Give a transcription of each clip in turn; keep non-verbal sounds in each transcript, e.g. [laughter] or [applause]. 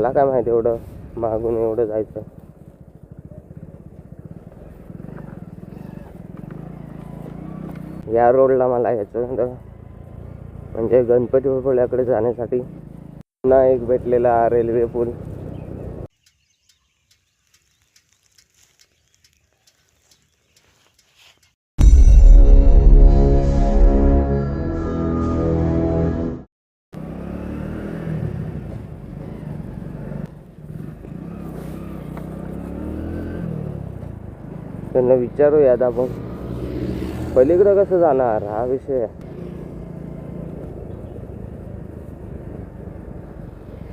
मला काय माहिती एवढं मागून एवढं जायचं या रोडला मला यायचं होतं. म्हणजे गणपतीपुळ्याकडे जाण्यासाठी पुन्हा एक भेटलेला रेल्वे पूल त्यांना विचारूयात आपण. पलीकडं कसं जाणार? हा विषय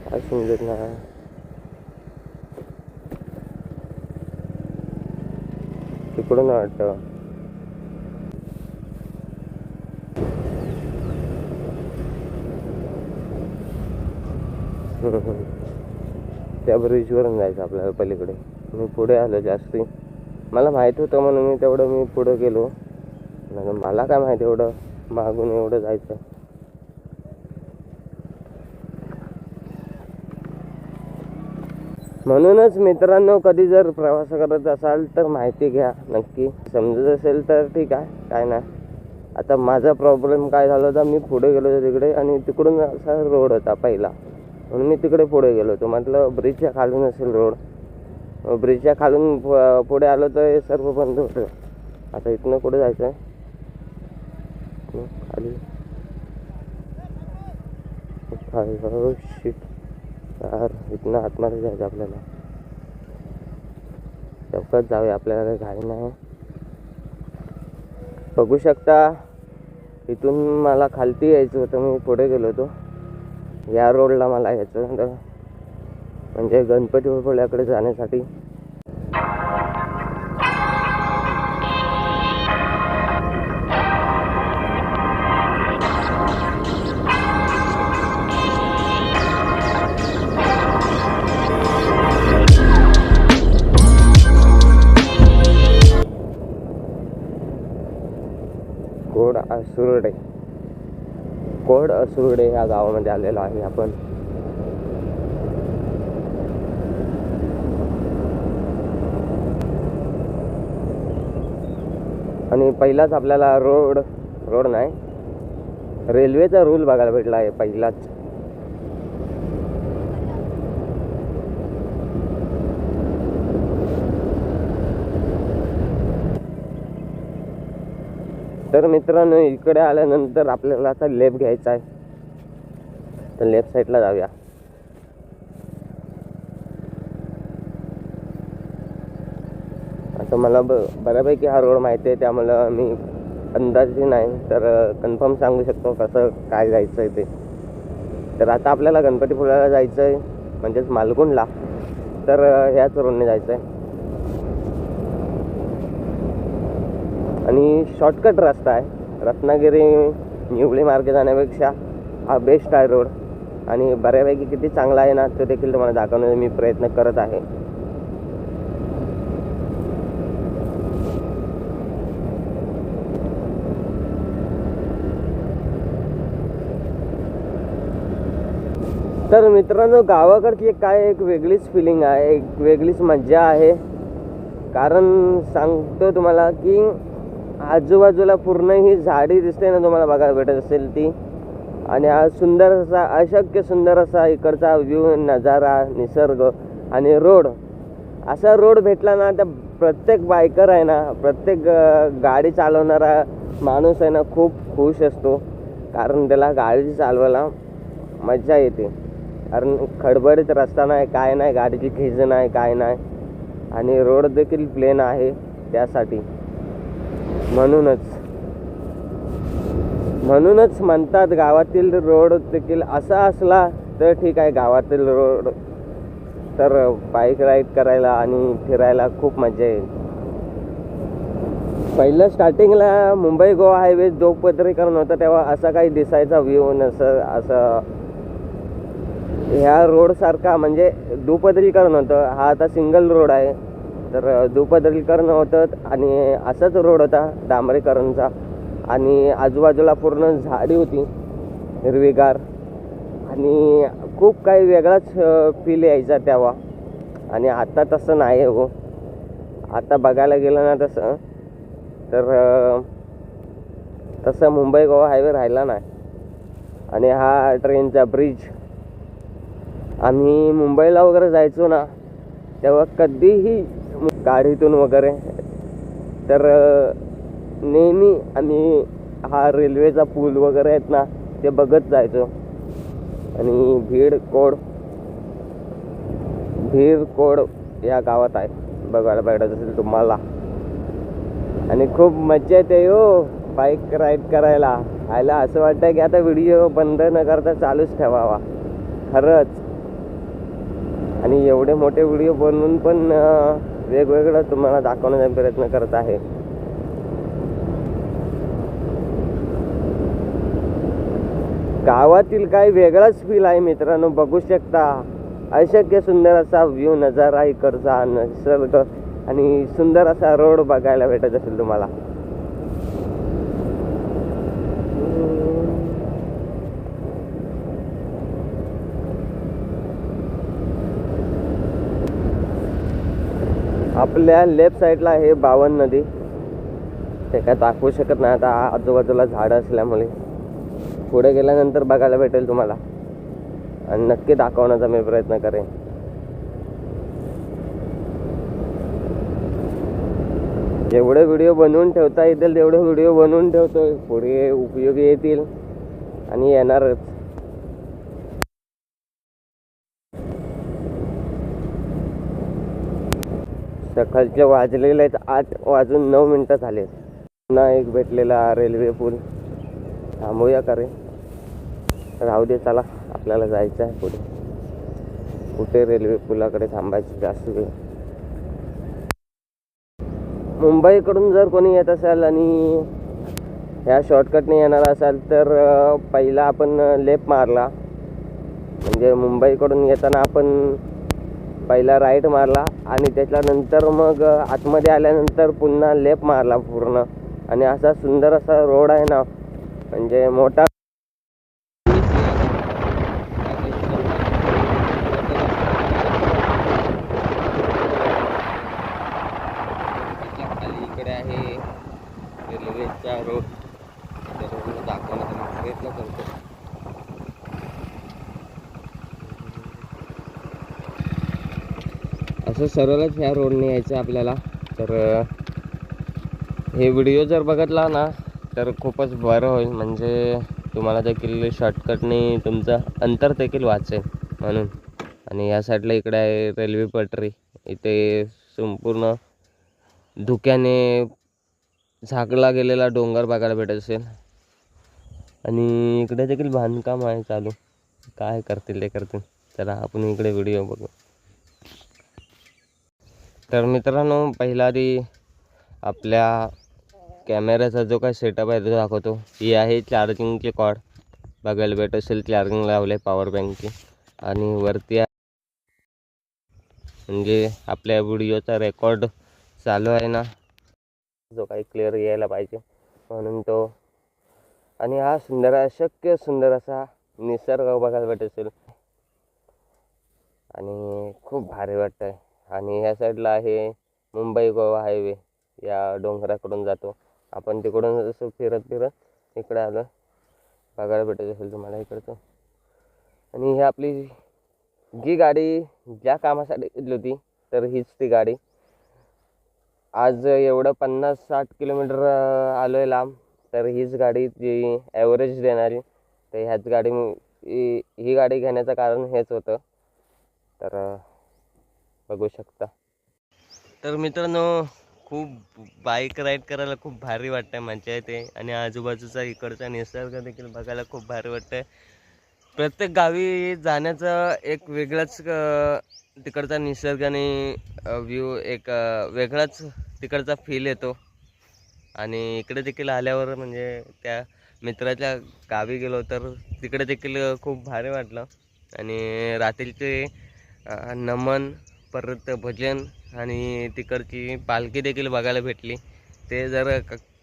काय समजत नाही. तिकडून वाटतं. [laughs] त्या ब्रिजवरून जायचं आपल्याला पलीकडे. मी पुढे आलो जास्ती. मला माहीत होतं म्हणून मी तेवढं मी पुढं गेलो. नाही मला काय माहिती एवढं? मागून एवढं जायचं. म्हणूनच मित्रांनो कधी जर प्रवास करत असाल तर माहिती घ्या. नक्की. समजत असेल तर ठीक आहे. काय नाही. आता माझा प्रॉब्लेम काय झाला होता? मी पुढे गेलो होतो तिकडे आणि तिकडून असा रोड होता पहिला. म्हणून मी तिकडे पुढे गेलो होतो. म्हटलं ब्रिजच्या खालून असेल रोड ब्रिजच्या खालून पुढे आलो तर हे सर्व बंद होतं. आता इथनं कुठे जायचं आहे खाली. शिट हो, यार इथनं आतमध्ये जायचं आपल्याला. चौकात जाऊया आपल्याला काही घाई नाही. बघू शकता इथून मला खालती यायचं होतं मी पुढे गेलो होतो. या रोडला मला यायचं होतं. म्हणजे गणपती गणपतीपुळ्याकडे जाण्यासाठी. कोड असुर्डे. कोड असुर्डे या गावामध्ये आलेलो आहे आपण. आणि पहिलाच आपल्याला रोड रोड नाही रेल्वेचा रूल बघायला भेटला आहे पहिलाच. तर मित्रांनो इकडे आल्यानंतर आपल्याला आता लेफ्ट घ्यायचा आहे. तर लेफ्ट साईडला जाऊया. मला ब बऱ्यापैकी हा रोड माहिती आहे त्यामुळं मी अंदाजे नाही तर कन्फर्म सांगू शकतो कसं काय जायचं आहे ते. तर आता आपल्याला गणपतीपुळ्याला जायचं आहे म्हणजेच मालगुंडला. तर ह्याच रोडने जायचं आहे आणि शॉर्टकट रस्ता आहे. रत्नागिरी निवळी मार्गे जाण्यापेक्षा हा बेस्ट आहे रोड आणि बऱ्यापैकी किती चांगला आहे ना तो देखील तुम्हाला दाखवण्याचा मी प्रयत्न करत आहे. तर मित्रांनो गावाकडची एक काय एक वेगळीच फिलिंग आहे एक वेगळीच मज्जा आहे. कारण सांगतो तुम्हाला की आजूबाजूला पूर्ण ही झाडी दिसते ना तुम्हाला बघायला भेटत असेल ती. आणि हा सुंदर असा अशक्य सुंदर असा इकडचा व्ह्यू नजारा निसर्ग आणि रोड. असा रोड भेटला ना तर प्रत्येक बायकर आहे ना प्रत्येक गाडी चालवणारा माणूस आहे ना खूप खुश असतो. कारण त्याला गाडी चालवायला मजा येते. कारण खडबडीत रस्ता नाही काय नाही गाडीची खिज नाही काय नाही. आणि रोड देखील प्लेन आहे त्यासाठी. म्हणूनच म्हणूनच म्हणतात गावातील रोड देखील असा असला तर ठीक आहे गावातील रोड तर बाईक राईड करायला आणि फिरायला खूप मजा येईल. पहिलं स्टार्टिंगला मुंबई गोवा हायवे जोगपत्रीकरण होतं तेव्हा असा काही दिसायचा व्ह्यू नसं असं ह्या रोडसारखा म्हणजे दुपदरीकरण होतं. हा आता सिंगल रोड आहे. तर दुपदरीकरण होतं आणि असाच रोड होता डांबरीकरणचा. आणि आजूबाजूला पूर्ण झाडी होती हिरवीगार. आणि खूप काही वेगळाच फील यायचा तेव्हा. आणि आता तसं नाही हो. आता बघायला गेलं ना तसं तर तसं मुंबई गोवा हायवे राहिला नाही. आणि हा ट्रेनचा ब्रिज आम्ही मुंबईला वगैरे जायचो ना तेव्हा कधीही गाडीतून वगैरे. तर नेहमी आम्ही हा रेल्वेचा पूल वगैरे आहेत ना ते बघत जायचो. आणि भीड कोड भीड कोड या गावात आहे. बघायला भेटत असेल तुम्हाला. आणि खूप मजा येते हो बाईक राईड करायला. आयला असं वाटतं की आता व्हिडिओ बंद न करता चालूच ठेवावा. खरंच. आणि एवढे मोठे व्हिडिओ बनवून पण वेगवेगळं तुम्हाला दाखवण्याचा प्रयत्न करत आहे. गावातील काही वेगळाच फील आहे मित्रांनो बघू शकता. अशक्य सुंदर असा व्ह्यू नजारा इकडचा निसर्ग आणि सुंदर असा रोड बघायला भेटत असेल तुम्हाला. आपल्या लेफ्ट साईडला आहे बावन नदी. ते काय दाखवू शकत नाही आता. आजूबाजूला झाडं असल्यामुळे. पुढे गेल्यानंतर बघायला भेटेल तुम्हाला. आणि नक्की दाखवण्याचा मी प्रयत्न करेन. जेवढे व्हिडिओ बनवून ठेवता येतील तेवढे व्हिडिओ बनवून ठेवतोय. पुढे उपयोगी येतील. आणि येणारच. सकाळचे वाजलेले आहेत आठ वाजून नऊ मिनटं झाले. पुन्हा एक भेटलेला रेल्वे पूल. थांबूया का रे? राहू दे चला. आपल्याला जायचं आहे पुढे. कुठे रेल्वे पुलाकडे थांबायचं जास्त वेळ? मुंबईकडून जर कोणी येत असाल आणि ह्या शॉर्टकटने येणार असाल तर पहिला आपण लेप मारला. म्हणजे मुंबईकडून येताना आपण पहिला राईट मारला आणि त्याच्यानंतर मग आतमध्ये आल्यानंतर पुन्हा लेप मारला पूर्ण. आणि असा सुंदर असा रोड आहे ना म्हणजे मोठा खाली इकडे आहे रेल्वेचा रोड दाखवण्याचा प्रयत्न करतो असं सरळच ह्या रोडने यायचं आपल्याला. तर हे व्हिडिओ जर बघितला ना तर खूपच बरं होईल. म्हणजे तुम्हाला देखील शॉर्टकटने तुमचं अंतर देखील वाचेल म्हणून. आणि या साईडला इकडे आहे रेल्वे पटरी. इथे संपूर्ण धुक्याने झाकला गेलेला डोंगर बघायला भेटत असेल. आणि इकडे देखील बांधकाम आहे चालू. काय करतील ते करतील. चला आपण इकडे व्हिडिओ बघू. तर मित्रांनो पहिला आधी आपल्या कॅमेऱ्याचा जो काही सेटअप आहे तो दाखवतो. ही आहे चार्जिंगची कॉर्ड बघायला भेट असेल चार्जिंग लावले पॉवर बँकची आणि वरती म्हणजे आपल्या व्हिडिओचा रेकॉर्ड चालू आहे ना. जो काही क्लिअर यायला पाहिजे. म्हणून तो आणि हा सुंदर अशक्य सुंदर असा निसर्ग बघायला भेट असेल. आणि खूप भारी वाटतं आहे आणि ह्या साईडला आहे मुंबई गोवा हायवे. या डोंगराकडून जातो. आपण तिकडून जसं फिरत फिरत इकडं आलो. बघायला भेटत असेल तुम्हाला इकडचं. आणि ही आपली जी गाडी ज्या कामासाठी घेतली होती तर हीच ती गाडी. आज एवढं पन्नास साठ किलोमीटर आलो आहे लांब तर हीच गाडी जी ॲव्हरेज देणारी तर ह्याच गाडी ही ही गाडी घेण्याचं कारण हेच होतं. तर बघू शकता. तर मित्रांनो खूप बाईक राईड करायला खूप भारी वाटतं मजा म्हणजे येते आणि आजूबाजूचा इकडचा निसर्ग देखील बघायला खूप भारी वाटतं प्रत्येक गावी जाण्याचं एक वेगळाच तिकडचा निसर्ग आणि व्ह्यू एक वेगळाच तिकडचा फील येतो. आणि इकडे देखील आल्यावर म्हणजे त्या मित्राच्या गावी गेलो तर तिकडे देखील खूप भारी वाटलं. आणि रात्रीचे नमन परत भजन आणि तिकडची पालखी देखील बघायला भेटली. ते जर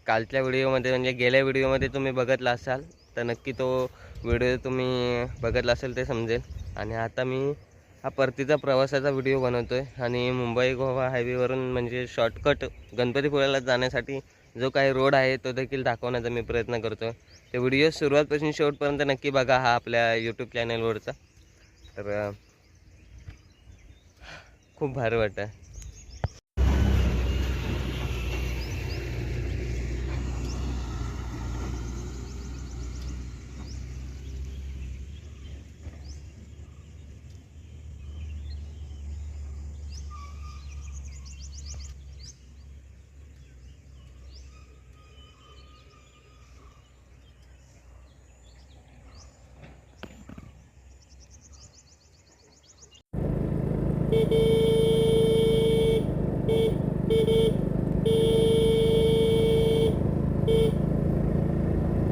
कालच्या व्हिडिओमध्ये म्हणजे गेल्या व्हिडिओमध्ये तुम्ही बघितला असाल तर नक्की तो व्हिडिओ तुम्ही बघितला असेल ते समजेल. आणि आता मी हा परतीचा प्रवासाचा व्हिडिओ बनवतो आहे आणि मुंबई गोवा हायवेवरून म्हणजे शॉर्टकट गणपतीपुळ्याला जाण्यासाठी जो काही रोड आहे तो देखील दाखवण्याचा मी प्रयत्न करतो ते व्हिडिओ सुरुवातपासून शेवटपर्यंत नक्की बघा हा आपल्या यूट्यूब चॅनलवरचा तर खूप भारी वाटतं.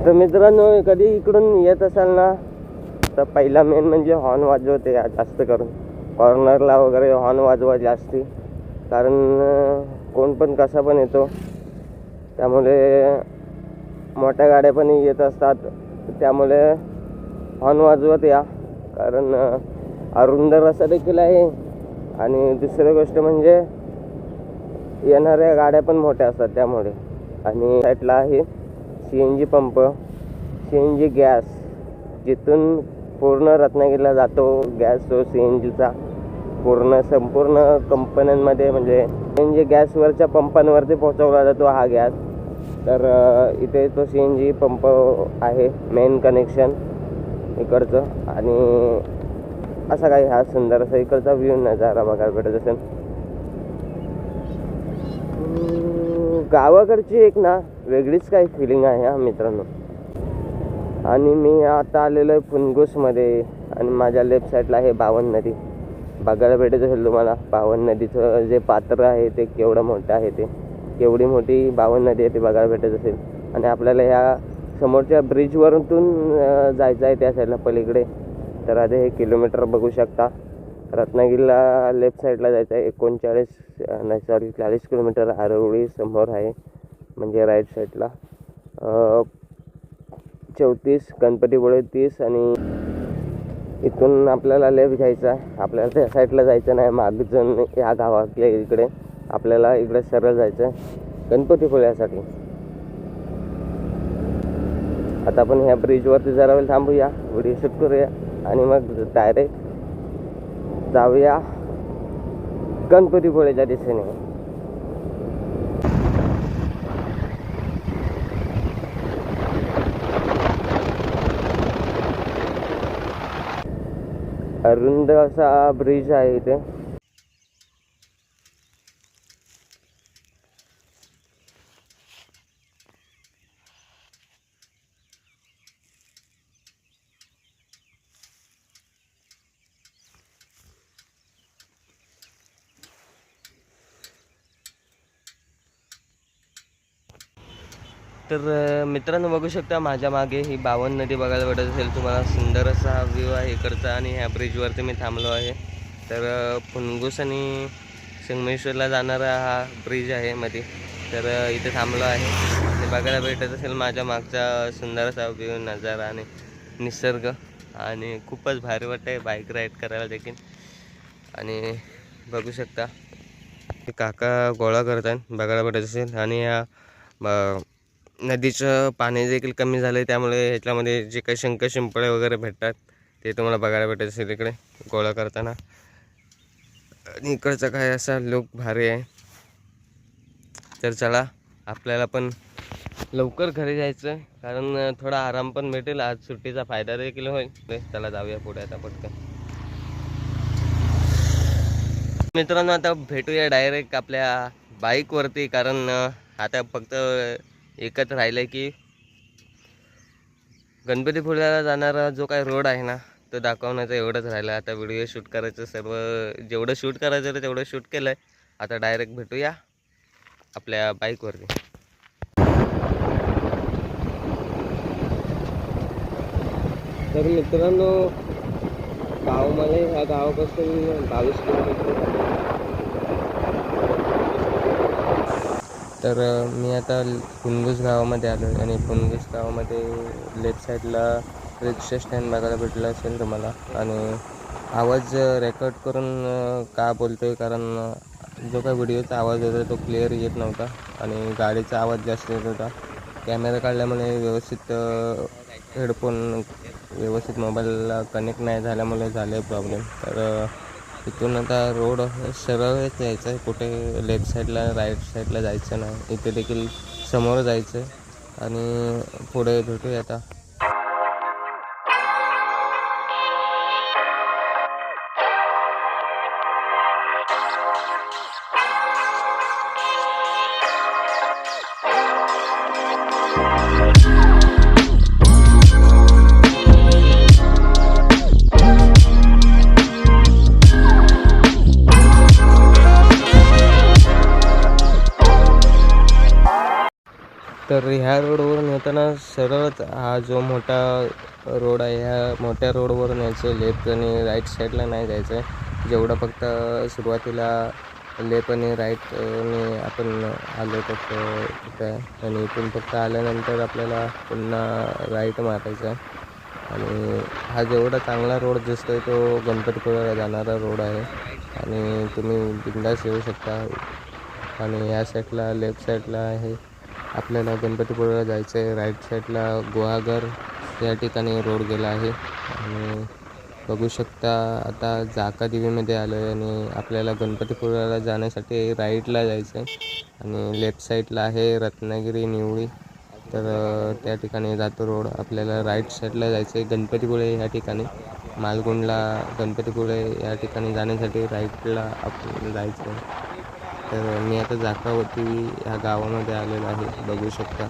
तर मित्रांनो कधी इकडून येत असाल ना तर पहिला मेन म्हणजे हॉर्न वाजवते या जास्त करून. कॉर्नरला वगैरे हॉर्न वाजवा जास्ती. कारण कोण पण कसा पण येतो. त्यामुळे मोठ्या गाड्या पण येत असतात. त्यामुळे हॉर्न वाजवत या. कारण अरुंद रस्ता देखील आहे. आणि दुसरी गोष्ट म्हणजे येणाऱ्या गाड्या पण मोठ्या असतात त्यामुळे. आणि साईडला आहे. C N G pump C N G gas जिथून पूर्ण रत्नागिरीला जातो गॅस तो सी एन जीचा पूर्ण संपूर्ण कंपन्यांमध्ये म्हणजे सी एन जी गॅसवरच्या पंपांवरती पोहोचवला जातो हा गॅस. तर इथे तो सी एन जी पंप आहे मेन कनेक्शन इकडचं. आणि असा काही हा सुंदर असा इकडचा व्ह्यू नजारा बघायला भेटत असेल. गावाकडची एक ना वेगळीच काही फिलिंग आहे हा मित्रांनो. आणि मी आता आलेलो आहे पुनगुसमध्ये आणि माझ्या लेफ्ट साईडला आहे बावन नदी. बघायला भेटत असेल तुम्हाला बावन नदीचं जे पात्र आहे ते केवढं मोठं आहे ते. केवढी मोठी बावन नदी आहे ते बघायला भेटत असेल. आणि आपल्याला ह्या समोरच्या ब्रिजवरून जायचं आहे त्या साईडला पलीकडे. तर आता हे किलोमीटर बघू शकता. रत्नागिरीला लेफ्ट साईडला जायचं आहे. एकोणचाळीस नाही सॉरी चाळीस किलोमीटर आरवळी समोर आहे. म्हणजे राईट साईडला चौतीस गणपतीपुळे तीस आणि इथून आपल्याला लेफ्ट घ्यायचा आहे. आपल्याला त्या साईडला जायचं नाही. मागजण या गावातल्या इकडे आपल्याला इकडे सरळ जायचं आहे. गणपतीपुळ्यासाठी. आता आपण ह्या ब्रिजवरती जरा वेळ थांबूया. व्हिडिओ शूट करूया. आणि मग डायरेक्ट जाऊया. गणपतीपुळेच्या दिशेने. अरुंद असा ब्रिज आहे इथे. तर मित्रांनो बघू शकता माझ्या मागे ही बावन नदी बघायला भेटत असेल. तुम्हाला सुंदर असा हा व्ह्यू आहे इकडचा आणि ह्या ब्रिजवरती मी थांबलो आहे. तर अ, फुनगुस आणि संगमेश्वरला जाणारा हा ब्रिज आहे मध्ये तर इथे थांबलो आहे. ते बघायला भेटत असेल माझ्या मागचा सुंदर असा व्ह्यू नजारा आणि निसर्ग. आणि खूपच भारी वाटतं बाईक राईड करायला देखील. आणि बघू शकता. काका गोळा करतात बघायला भेटत असेल. आणि या नदीचं पाणी देखील कमी झालं आहे त्यामुळे ह्याच्यामध्ये जे काही शंख शिंपळे वगैरे भेटतात ते तुम्हाला बघायला भेटत असेल इकडे गोळा करताना. आणि इकडचा काय असा लोक भारी आहे. तर चला आपल्याला पण लवकर घरी जायचं आहे, कारण थोडा आराम पण भेटेल आज सुट्टीचा फायदा देखील होईल. चला जाऊया पुढे आता पटकन. मित्रांनो आता भेटूया डायरेक्ट आपल्या बाईकवरती कारण आता फक्त एकत्र राहिलं आहे की गणपतीपुळ्याला जाणारा जो काही रोड आहे ना तो दाखवण्याचं एवढंच राहिलं आता व्हिडिओ शूट करायचं सर्व जेवढं शूट करायचं होतं तेवढं शूट केलं आहे आता डायरेक्ट भेटूया आपल्या बाईकवरती तर मित्रांनो गावामध्ये ह्या गावापासून बावीस किलोमीटर. तर मी आता पुनगुस गावामध्ये आलो आहे आणि पुनगुस गावामध्ये लेफ्ट साईडला रिक्षा स्टँड बघायला भेटलं असेल तुम्हाला. आणि आवाज रेकॉर्ड करून का बोलतो आहे कारण जो काय व्हिडिओचा आवाज होता तो क्लिअर येत नव्हता आणि गाडीचा आवाज जास्त येत होता. कॅमेरा काढल्यामुळे व्यवस्थित हेडफोन व्यवस्थित मोबाईलला कनेक्ट नाही झाल्यामुळे झाले प्रॉब्लेम. तर इथून आता रोड सरळच यायचं आहे. कुठे लेफ्ट साईडला राईट साईडला जायचं नाही. इथे देखील समोर जायचं आहे. आणि पुढे भेटूया आता. तर ह्या रोडवरून येताना सरळच हा जो मोठा रोड आहे ह्या मोठ्या रोडवरून यायचं लेफ्ट आणि राईट साईडला नाही जायचं आहे. जेवढं फक्त सुरुवातीला लेफ्ट आणि राईट आपण आलो फक्त तिथं आणि इथून फक्त आल्यानंतर आपल्याला पुन्हा राईट मारायचं आहे. आणि हा जेवढा चांगला रोड दिसतोय तो गणपतीपुळ्याला जाणारा रोड आहे. आणि तुम्ही बिंदास येऊ शकता. आणि ह्या साईडला लेफ्ट साईडला आहे. आपल्याला गणपतीपुळेला जायचं आहे राईट साईडला गुहागर या ठिकाणी रोड गेला आहे. आणि बघू शकता आता जाका देवीमध्ये आलो आहे आणि आपल्याला गणपतीपुळ्याला जाण्यासाठी राईटला जायचं आहे आणि लेफ्ट साईडला आहे रत्नागिरी निवळी. तर त्या ठिकाणी जातो रोड आपल्याला राईट साईडला जायचं आहे गणपतीपुळे या ठिकाणी. मालगुंडला गणपतीपुळे या ठिकाणी जाण्यासाठी राईटला आपण जायचं आहे तर मी आता जाकावती ह्या गावामध्ये आलेलो आहे बघू शकता.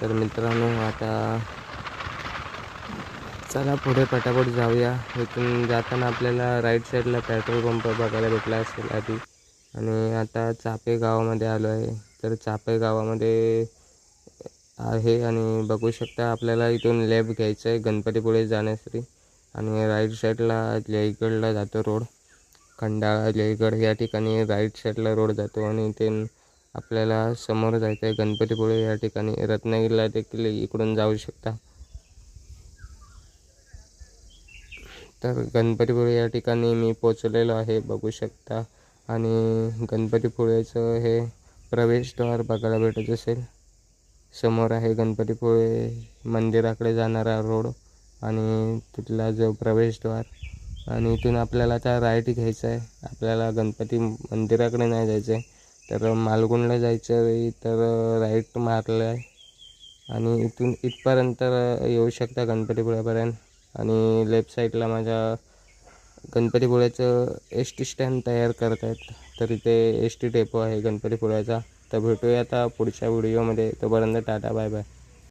तर मित्रांनो आता चला पुढे पटापट जाऊया. इथून जाताना आपल्याला राईट साईडला पेट्रोल पंप बघायला भेटला असेल आधी. आणि आता चापे गावामध्ये आलो आहे. तर चापे गावामध्ये आहे आणि बघू शकता आपल्याला इथून लेफ्ट घ्यायचं आहे गणपतीपुळे जाण्यासाठी. आणि राईट साईडला इकडला जातो रोड खंडाळा लेईगड या ठिकाणी राईट साईडला रोड जातो आणि ते आपल्याला समोर जायचं आहे गणपतीपुळे या ठिकाणी. रत्नागिरीला देखील इकडून जाऊ शकता. तर गणपतीपुळे या ठिकाणी मी पोचलेलो आहे बघू शकता. आणि गणपतीपुळेचं हे प्रवेशद्वार बघायला भेटत असेल. समोर आहे गणपतीपुळे मंदिराकडे जाणारा रोड आणि तिथला जो प्रवेशद्वार आणि इथून आपल्याला आता राईट घ्यायचं आहे. आपल्याला गणपती मंदिराकडे नाही जायचं आहे. तर मालगुंडला जायचं आहे तर राईट मारलं आहे. आणि इथून इथपर्यंत येऊ शकता गणपतीपुळ्यापर्यंत. आणि लेफ्ट साईडला माझ्या गणपतीपुळ्याचं एस टी स्टँड तयार करत आहेत. तर इथे एस टी डेपो आहे गणपतीपुळ्याचा. तर भेटूया आता पुढच्या व्हिडिओमध्ये तोपर्यंत टाटा बाय बाय